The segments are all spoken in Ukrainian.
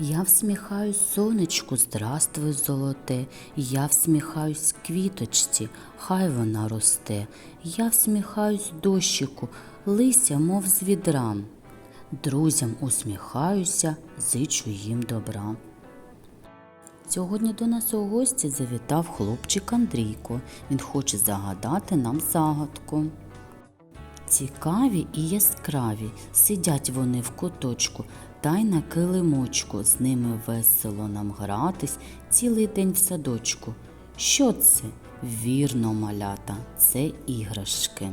Я всміхаюсь сонечку, здравствуй, золоте, я всміхаюсь квіточці, хай вона росте, я всміхаюсь дощику, лися, мов з відра. Друзям усміхаюся, зичу їм добра. Сьогодні до нас у гості завітав хлопчик Андрійко. Він хоче загадати нам загадку. Цікаві і яскраві, сидять вони в куточку, та й на килимочку, з ними весело нам гратись цілий день в садочку. Що це? Вірно, малята, це іграшки.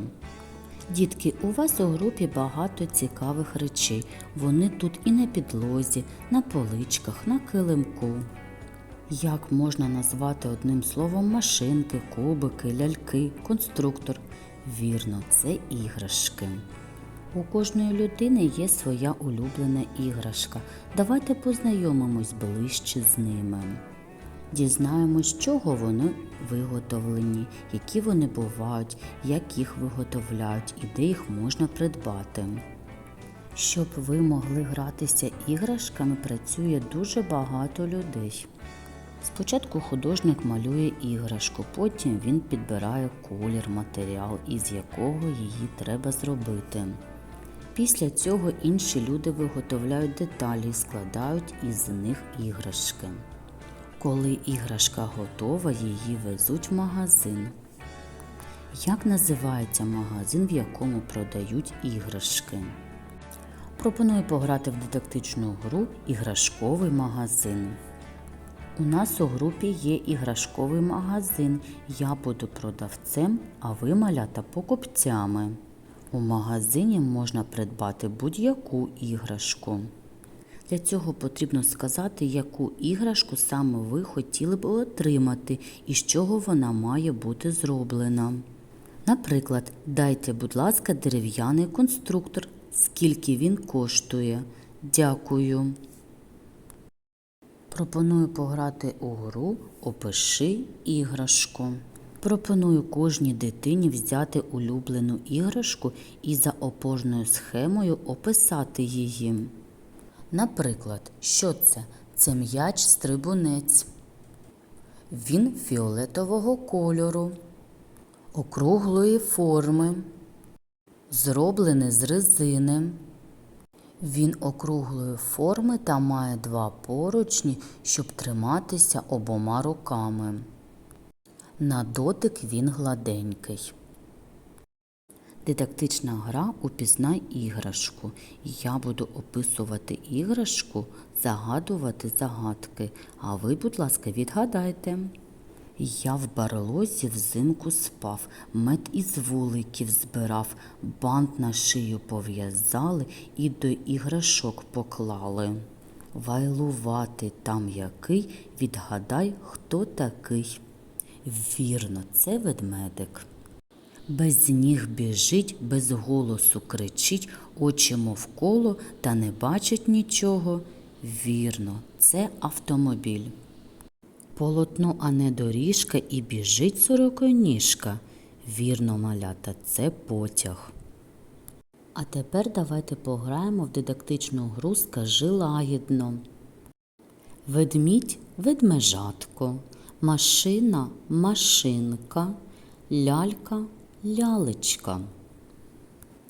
Дітки, у вас у групі багато цікавих речей. Вони тут і на підлозі, на поличках, на килимку. Як можна назвати одним словом машинки, кубики, ляльки, конструктор? Вірно, це іграшки. У кожної людини є своя улюблена іграшка. Давайте познайомимось ближче з ними. Дізнаємось, з чого вони виготовлені, які вони бувають, як їх виготовляють і де їх можна придбати. Щоб ви могли гратися іграшками, працює дуже багато людей. Спочатку художник малює іграшку, потім він підбирає колір, матеріал, із якого її треба зробити. Після цього інші люди виготовляють деталі і складають із них іграшки. Коли іграшка готова, її везуть в магазин. Як називається магазин, в якому продають іграшки? Пропоную пограти в дидактичну гру Іграшковий магазин. У нас у групі є іграшковий магазин. Я буду продавцем, а ви малята покупцями. У магазині можна придбати будь-яку іграшку. Для цього потрібно сказати, яку іграшку саме ви хотіли б отримати і з чого вона має бути зроблена. Наприклад, дайте, будь ласка, дерев'яний конструктор, скільки він коштує. Дякую. Пропоную пограти у гру Опиши іграшку. Пропоную кожній дитині взяти улюблену іграшку і за опорною схемою описати її. Наприклад, що це? Це м'яч стрибунець. Він фіолетового кольору, округлої форми, зроблений з резини. Він округлої форми та має два поручні, щоб триматися обома руками. На дотик він гладенький. Дидактична гра Упізнай іграшку. Я буду описувати іграшку, загадувати загадки, а ви, будь ласка, відгадайте. Я в барлозі взимку спав, мед із вуликів збирав, бант на шию пов'язали і до іграшок поклали. Вайлувати там який, відгадай, хто такий. Вірно, це ведмедик. Без ніг біжить, без голосу кричить, очі мовколо та не бачить нічого. Вірно, це автомобіль. Полотно, а не доріжка, і біжить сороконіжка. Вірно, малята, це потяг. А тепер давайте пограємо в дидактичну гру Скажи лагідно. Ведмідь ведмежатко, машина машинка, лялька лялечка.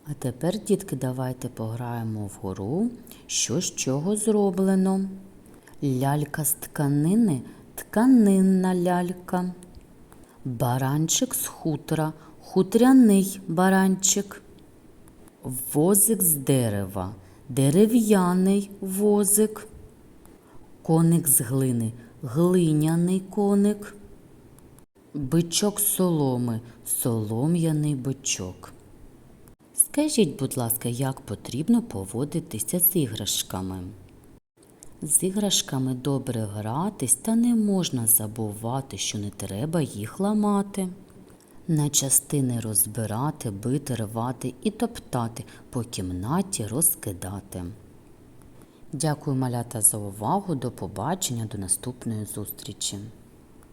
А тепер, дітки, давайте пограємо в гру, що з чого зроблено. Лялька з тканини тканинна лялька. Баранчик з хутра, хутряний баранчик. Возик з дерева, дерев'яний возик. Коник з глини, глиняний коник. Бичок соломи, солом'яний бичок. Скажіть, будь ласка, як потрібно поводитися з іграшками? З іграшками добре гратись, та не можна забувати, що не треба їх ламати. На частини розбирати, бити, рвати і топтати, по кімнаті розкидати. Дякую, малята, за увагу. До побачення, до наступної зустрічі.